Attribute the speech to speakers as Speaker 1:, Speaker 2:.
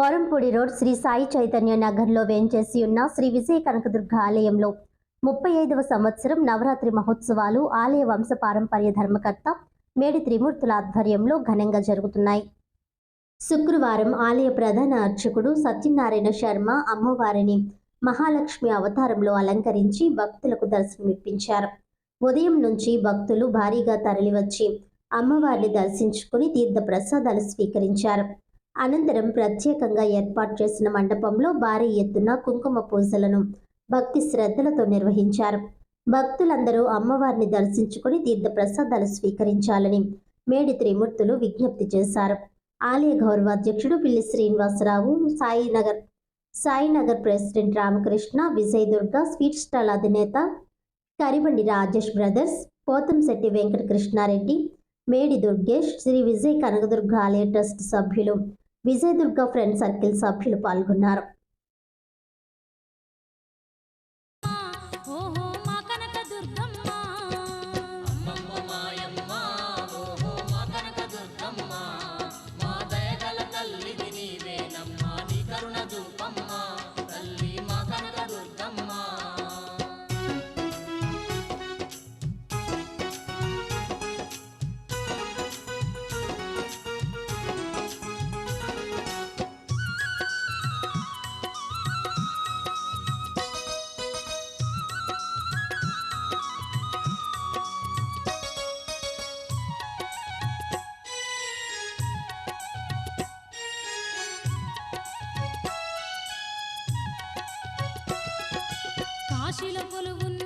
Speaker 1: Morampudi road Shri Sai Chaitanya నగర్లో వేంచేసి ఉన్న శ్రీ విజయ కనకదుర్గ ఆలయంలో ముప్పై ఐదవ సంవత్సరం నవరాత్రి మహోత్సవాలు ఆలయ వంశ పారంపర్య ధర్మకర్త మేడి త్రిమూర్తుల ఆధ్వర్యంలో ఘనంగా జరుగుతున్నాయి. శుక్రవారం ఆలయ ప్రధాన అర్చకుడు సత్యనారాయణ శర్మ అమ్మవారిని మహాలక్ష్మి అవతారంలో అలంకరించి భక్తులకు దర్శనమిప్పించారు ఉదయం నుంచి భక్తులు భారీగా తరలివచ్చి అమ్మవారిని దర్శించుకుని తీర్థ ప్రసాదాలు స్వీకరించారు. అనంతరం ప్రత్యేకంగా ఏర్పాటు చేసిన మండపంలో భారీ ఎత్తున కుంకుమ పూజలను భక్తి శ్రద్ధలతో నిర్వహించారు. భక్తులందరూ అమ్మవారిని దర్శించుకుని తీర్థ ప్రసాదాలు స్వీకరించాలని మేడి త్రిమూర్తులు విజ్ఞప్తి చేశారు. ఆలయ గౌరవాధ్యక్షుడు Pilli Srinivasarao Sainagar Sainagar president Ramakrishna Vijay Durga sweet stall అధినేత కరిబండి రాజేష్ బ్రదర్స్ పోతంశెట్టి వెంకట కృష్ణారెడ్డి మేడి దుర్గేష్ శ్రీ విజయ్ కనకదుర్గ ఆలయ ట్రస్ట్ సభ్యులు విజయ్ దుర్గా ఫ్రెండ్ సర్కిల్ సభ్యులు పాల్గొన్నారు.
Speaker 2: ఓహో కాశీలో కొలువున్న